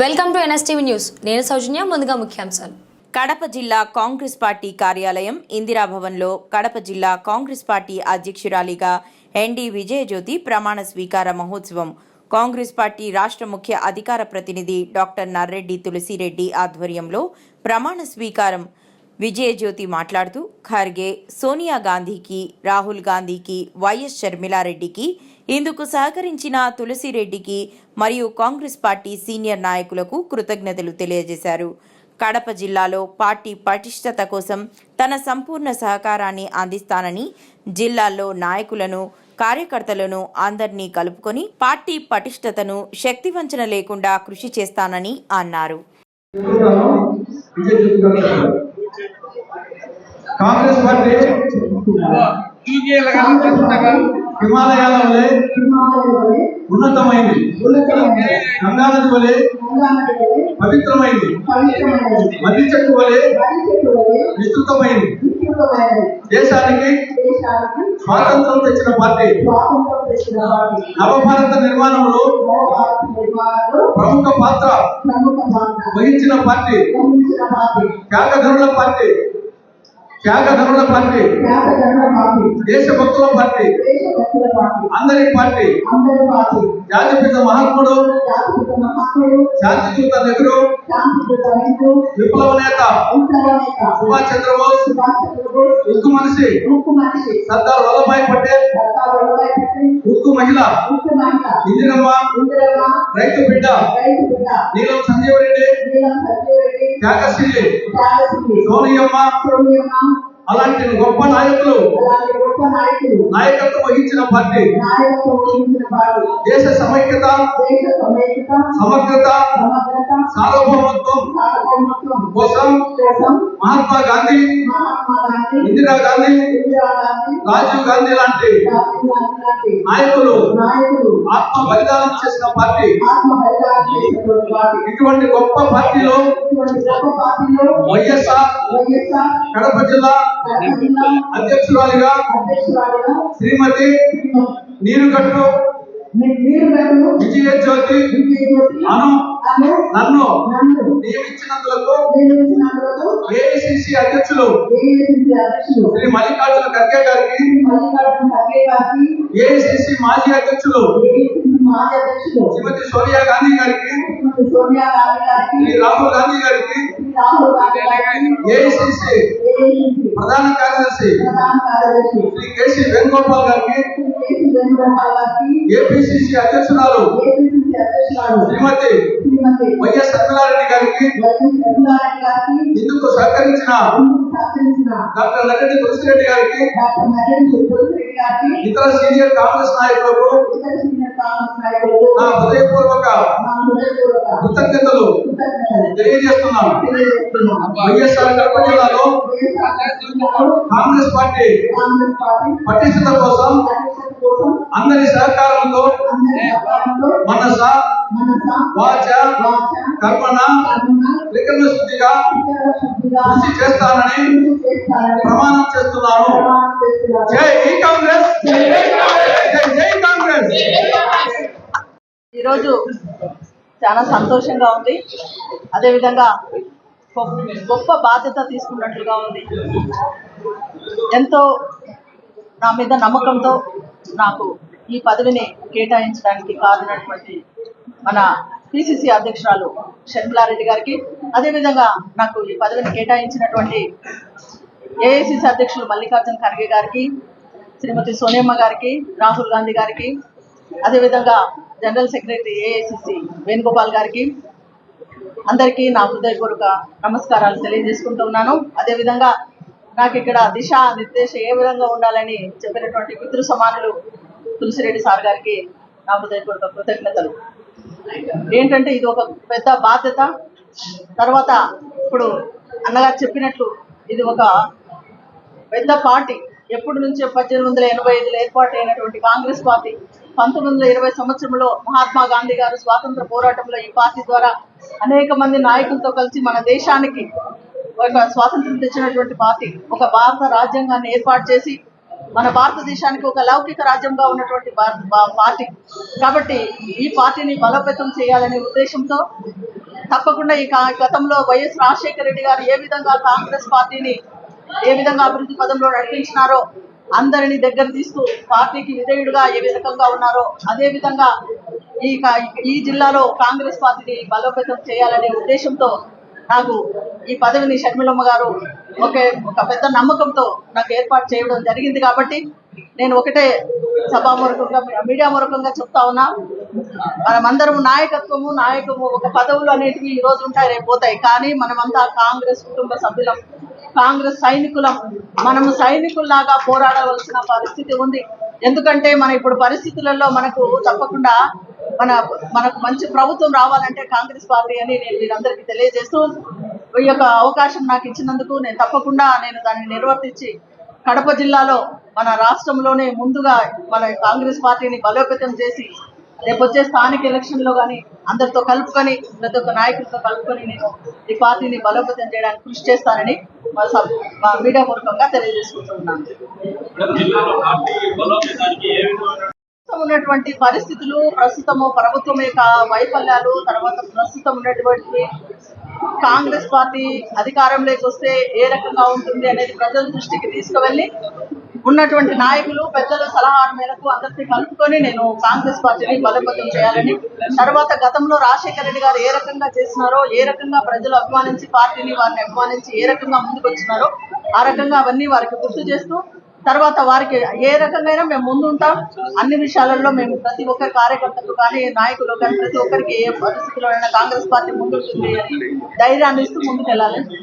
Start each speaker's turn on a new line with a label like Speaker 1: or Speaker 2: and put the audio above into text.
Speaker 1: Welcome to NSTV news. నేను సౌజన్య ముందుగా ముఖ్యాంశాలు.
Speaker 2: కడప జిల్లా కాంగ్రెస్ పార్టీ కార్యాలయం ఇందిరాభవన్లో కడప జిల్లా కాంగ్రెస్ పార్టీ అధ్యక్షురాలిగా ఎన్డీ విజయజ్యోతి ప్రమాణ స్వీకార మహోత్సవం. కాంగ్రెస్ పార్టీ రాష్ట్ర ముఖ్య అధికార ప్రతినిధి డాక్టర్ నర్రెడ్డి తులసిరెడ్డి ఆధ్వర్యంలో ప్రమాణ స్వీకారం. విజయజ్యోతి మాట్లాడుతూ ఖర్గే సోనియా గాంధీకి రాహుల్ గాంధీకి వైఎస్ షర్మిలారెడ్డికి ఇందుకు సహకరించిన తులసిరెడ్డికి మరియు కాంగ్రెస్ పార్టీ సీనియర్ నాయకులకు కృతజ్ఞతలు తెలియజేశారు. కడప జిల్లాలో పార్టీ పటిష్టత కోసం తన సంపూర్ణ సహకారాన్ని అందిస్తానని జిల్లాల్లో నాయకులను కార్యకర్తలను అందరినీ కలుపుకొని పార్టీ పటిష్టతను శక్తివంచన లేకుండా కృషి చేస్తానని అన్నారు.
Speaker 3: కాంగ్రెస్ పార్టీ హిమాలయాల వలె ఉన్నతమైంది. గంగానది వలె పవిత్రమైంది. మద్ది చెట్టు వలె విస్తృతమైంది. దేశానికి స్వాతంత్రం తెచ్చిన పార్టీ. నవభారత నిర్మాణంలో ప్రముఖ పాత్ర వహించిన పార్టీ. త్యాగధనుల పార్టీ. త్యాగధనుల పార్టీ. దేశభక్తుల పార్టీ. అందరి పార్టీ. జాతిపిత మహాత్ముడు. శాంతిదూత నెహ్రూ. విప్లవ నేత. సుభాష్ చంద్రబోస్. ఉక్కు మనిషి. సర్దార్ వల్లభాయ్ పటేల్. ఉక్కు మహిళ. ఇందిరమ్మ. రైతు బిడ్డ. నీలం సంజీవ్ రెడ్డి త్యాగశ్రీ. సోనియమ్మ. అలాంటి గొప్ప నాయకులు నాయకత్వం వహించిన పార్టీ దేశ సమైక్యత సమగ్రత సార్వభౌమత్వం కోసం మహాత్మా గాంధీ ఇందిరా గాంధీ రాజీవ్ గాంధీ లాంటి నాయకులు ఆత్మ బలిదానం చేసిన పార్టీ ఇటువంటి గొప్ప పార్టీలో వైఎస్ఆర్ కడప జిల్లా అధ్యక్షురాలిగా శ్రీమతి నీరుగట్టు విజయ జ్యోతి అను నన్ను నియమించినందులకు ఏఐసిసి అధ్యక్షులు శ్రీ మల్లికార్జున ఖర్గే గారికి ఏఐసిసి మాజీ అధ్యక్షులు శ్రీమతి సోనియా గాంధీ గారికి శ్రీ రాహుల్ గాంధీ గారికి ఏఐసిసి ప్రధాన కార్యదర్శి శ్రీ కేసీ వేణుగోపాల్ గారికి ఏపీసీసీ అధ్యక్షురాలు శ్రీమతి వైఎస్ సత్యనారాయణ గారికి ఇందుకు సహకరించిన డాక్టర్ నరెడ్డి తులసిరెడ్డి గారికి ఇతర సీనియర్ కాంగ్రెస్ నాయకులకు నా హృదయపూర్వక కృతజ్ఞతలు తెలియజేస్తున్నాను. వైఎస్ఆర్ కడప జిల్లాలో కాంగ్రెస్ పార్టీ పటిష్టత కోసం అందరి సహకారంతో మనస వాచ కర్మణ త్రికరణ శుద్ధిగా కృషి చేస్తానని ప్రమాణం చేస్తున్నాను జై కాంగ్రెస్. జై జై కాంగ్రెస్.
Speaker 4: ఈరోజు చాలా సంతోషంగా ఉంది. అదేవిధంగా గొప్ప- గొప్ప బాధ్యత తీసుకున్నట్లుగా ఉంది. ఎంతో నా మీద నమ్మకంతో నాకు ఈ పదవిని కేటాయించడానికి కారణమైనటువంటి మన పిసిసి అధ్యక్షురాలు షర్మిలారెడ్డి గారికి అదేవిధంగా నాకు ఈ పదవిని కేటాయించినటువంటి ఏఐసిసి అధ్యక్షులు మల్లికార్జున ఖర్గే గారికి శ్రీమతి సోనియమ్మ గారికి రాహుల్ గాంధీ గారికి అదేవిధంగా జనరల్ సెక్రటరీ ఏఐసిసి వేణుగోపాల్ గారికి అందరికీ నా హృదయపూర్వక నమస్కారాలు తెలియజేసుకుంటూ ఉన్నాను. అదేవిధంగా నాకు ఇక్కడ దిశ నిర్దేశం ఏ విధంగా ఉండాలని చెప్పినటువంటి పితృ సమానులు తులసిరెడ్డి సార్ గారికి నా హృదయపూర్వక కృతజ్ఞతలు. ఏంటంటే ఇది ఒక పెద్ద బాధ్యత. తర్వాత ఇప్పుడు అన్నగారు చెప్పినట్లు ఇది ఒక పెద్ద పార్టీ ఎప్పటి నుంచో పద్దెనిమిది వందల ఎనభై ఐదులో ఏర్పాటు అయినటువంటి కాంగ్రెస్ పార్టీ పంతొమ్మిది వందల ఇరవై సంవత్సరంలో మహాత్మా గాంధీ గారు స్వాతంత్ర పోరాటంలో ఈ పార్టీ ద్వారా అనేక మంది నాయకులతో కలిసి మన దేశానికి ఒక స్వాతంత్రం తెచ్చినటువంటి పార్టీ ఒక భారత రాజ్యాంగాన్ని ఏర్పాటు చేసి మన భారతదేశానికి ఒక లౌకిక రాజ్యంగా ఉన్నటువంటి భారత- పార్టీ. కాబట్టి ఈ పార్టీని బలోపేతం చేయాలనే ఉద్దేశంతో తప్పకుండా ఈ గతంలో వైఎస్ రాజశేఖర రెడ్డి గారు ఏ విధంగా కాంగ్రెస్ పార్టీని ఏ విధంగా అభివృద్ధి పదంలో నడిపించినారో అందరిని దగ్గర తీస్తూ పార్టీకి విధేయుడుగా ఏ విధంగా ఉన్నారో అదే విధంగా ఈ ఈ జిల్లాలో కాంగ్రెస్ పార్టీని బలోపేతం చేయాలనే ఉద్దేశంతో నాకు ఈ పదవిని షర్మిలమ్మ గారు ఒకే ఒక పెద్ద నమ్మకంతో నాకు ఏర్పాటు చేయడం జరిగింది కాబట్టి నేను ఒకటే సభామూలకంగా మీడియా మూలకంగా చెప్తా ఉన్నా. మనమందరం నాయకత్వము నాయకము ఒక పదవులు అనేటివి ఈ రోజు ఉంటాయి రేపు పోతాయి. కానీ మనమంతా కాంగ్రెస్ కుటుంబ సభ్యులం. కాంగ్రెస్ సైనికులం మనము సైనికుల్లాగా పోరాడవలసిన పరిస్థితి ఉంది. ఎందుకంటే మన ఇప్పుడు పరిస్థితులలో మనకు తప్పకుండా మన మనకు మంచి ప్రభుత్వం రావాలంటే కాంగ్రెస్ పార్టీ అని నేను మీరందరికీ తెలియజేస్తూ ఈ యొక్క అవకాశం నాకు ఇచ్చినందుకు నేను తప్పకుండా నేను దాన్ని నిర్వర్తించి కడప జిల్లాలో మన రాష్ట్రంలోనే ముందుగా మన కాంగ్రెస్ పార్టీని బలోపేతం చేసి రేపు వచ్చే స్థానిక ఎలక్షన్లో కానీ అందరితో కలుపుకొని ప్రతి ఒక్క నాయకులతో కలుపుకొని నేను ఈ పార్టీని బలోపేతం చేయడానికి కృషి చేస్తానని మా సబ్- మా మీడియా మూలకంగా తెలియజేసుకుంటున్నాను ప్రస్తుతం ఉన్నటువంటి పరిస్థితులు ప్రస్తుతము ప్రభుత్వం యొక్క వైఫల్యాలు తర్వాత ప్రస్తుతం ఉన్నటువంటి కాంగ్రెస్ పార్టీ అధికారంలోకి వస్తే ఏ రకంగా ఉంటుంది అనేది ప్రజల దృష్టికి తీసుకువెళ్ళి ఉన్నటువంటి నాయకులు పెద్దల సలహా మేరకు అందరినీ కలుపుకొని నేను కాంగ్రెస్ పార్టీని బలోపేతం చేయాలని తర్వాత గతంలో రాజశేఖర రెడ్డి గారు ఏ రకంగా చేసినారో ఏ రకంగా ప్రజలు అభిమానించి పార్టీని వారిని అభిమానించి ఏ రకంగా ముందుకు వచ్చినారో ఆ రకంగా అవన్నీ వారికి గుర్తు చేస్తూ తర్వాత వారికి ఏ రకంగా మేము ముందు ఉంటాం అన్ని విషయాలలో మేము ప్రతి ఒక్క కార్యకర్తలు కానీ నాయకులు కానీ ప్రతి ఒక్కరికి ఏ పరిస్థితిలో అయినా కాంగ్రెస్ పార్టీ ముందుంటుంది. అని ధైర్యాన్ని ఇస్తూ ముందుకెళ్ళాలని